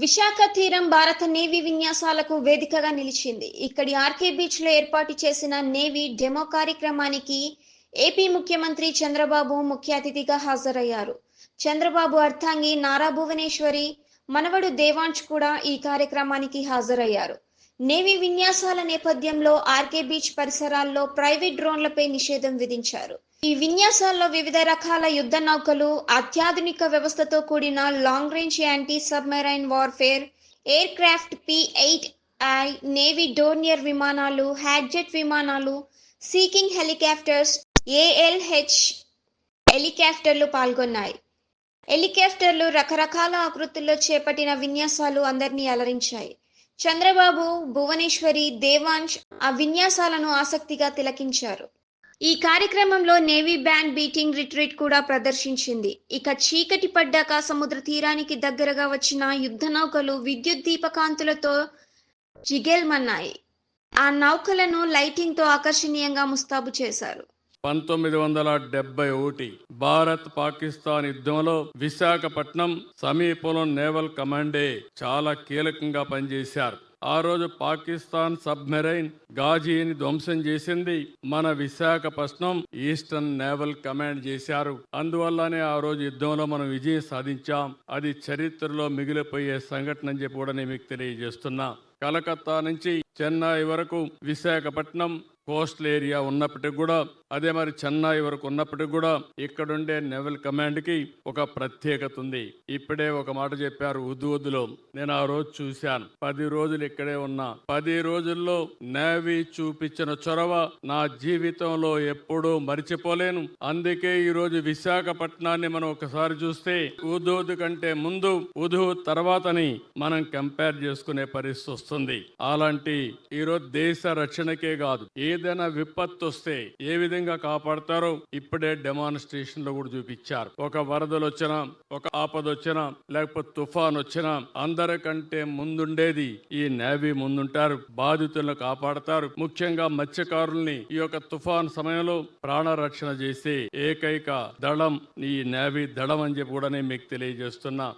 విశాఖ తీరం భారత నేవీ విన్యాసాలకు వేదికగా నిలిచింది. ఇక్కడి ఆర్కే బీచ్లో ఏర్పాటు చేసిన నేవీ డెమో కార్యక్రమానికి ఏపీ ముఖ్యమంత్రి చంద్రబాబు ముఖ్య అతిథిగా హాజరయ్యారు. చంద్రబాబు అర్థాంగి నారా భువనేశ్వరి మనవడు దేవాంశ్ కూడా ఈ కార్యక్రమానికి హాజరయ్యారు. నేవీ విన్యాసాల నేపథ్యంలో ఆర్కే బీచ్ పరిసరాల్లో ప్రైవేట్ డ్రోన్లపై నిషేధం విధించారు. ఈ విన్యాసాల్లో వివిధ రకాల యుద్ధ నౌకలు అత్యాధునిక వ్యవస్థతో కూడిన long range anti submarine warfare aircraft P eight I navy Dornier విమానాలు హ్యాడ్జెట్ విమానాలు సీకింగ్ హెలికాప్టర్స్ ఏఎల్హెచ్ హెలికాప్టర్లు పాల్గొన్నాయి. హెలికాప్టర్లు రకరకాల ఆకృతుల్లో చేపట్టిన విన్యాసాలు అందరినీ అలరించాయి. చంద్రబాబు భువనేశ్వరి దేవాంశ్ ఆ విన్యాసాలను ఆసక్తిగా తిలకించారు. ఈ కార్యక్రమంలో నేవీ బ్యాండ్ బీటింగ్ రిట్రీట్ కూడా ప్రదర్శించింది. ఇక చీకటి పడ్డాక సముద్ర తీరానికి దగ్గరగా వచ్చిన యుద్ధ నౌకలు విద్యుత్ దీపకాంతులతో జిగేల్మన్నాయి. ఆ నౌకలను లైటింగ్తో ఆకర్షణీయంగా ముస్తాబు చేశారు. పంతొమ్మిది వందల డెబ్బై ఒకటి భారత్ పాకిస్తాన్ యుద్ధంలో విశాఖపట్నం సమీపంలో నేవల్ కమాండే చాలా కీలకంగా పనిచేశారు. ఆ రోజు పాకిస్తాన్ సబ్మెరైన్ గాజీని ధ్వంసం చేసింది. మన విశాఖపట్నం ఈస్టర్న్ నేవల్ కమాండ్ చేశారు. అందువల్లనే ఆ రోజు యుద్ధంలో మనం విజయం సాధించాం. అది చరిత్రలో మిగిలిపోయే సంఘటన అని చెప్పి కూడా నేను మీకు తెలియజేస్తున్నా. కలకత్తా నుంచి చెన్నై వరకు విశాఖపట్నం కోస్టల్ ఏరియా ఉన్నప్పటికి కూడా అదే మరి చెన్నై వరకు ఉన్నప్పటికి కూడా ఇక్కడుండే నెవల్ కమాండ్కి ఒక ప్రత్యేకత ఉంది. ఇప్పుడే ఒక మాట చెప్పారు ఉద్దులో నేను ఆ రోజు చూశాను. పది రోజులు ఇక్కడే ఉన్నా. పది రోజుల్లో నేవీ చూపించిన చొరవ నా జీవితంలో ఎప్పుడూ మరిచిపోలేను. అందుకే ఈ రోజు విశాఖపట్నాన్ని మనం ఒకసారి చూస్తే ఉదూద్ కంటే ముందు ఉదు తర్వాతని మనం కంపేర్ చేసుకునే పరిస్థితి వస్తుంది. అలాంటి ఈ రోజు దేశ రక్షణకే కాదు ఏ ఏదైనా విపత్తు వస్తే ఏ విధంగా కాపాడతారో ఇప్పుడే డెమాన్స్ట్రేషన్లో కూడా చూపించారు. ఒక వరదలు వచ్చినా ఒక ఆపద వచ్చినా లేకపోతే తుఫాన్ వచ్చినా అందరికంటే ముందుండేది ఈ నేవీ ముందుంటారు. బాధితులను కాపాడతారు. ముఖ్యంగా మత్స్యకారుల్ని ఈ యొక్క తుఫాన్ సమయంలో ప్రాణరక్షణ చేసే ఏకైక దళం ఈ నేవీ దళం అని చెప్పి కూడా నేను మీకు తెలియజేస్తున్నా.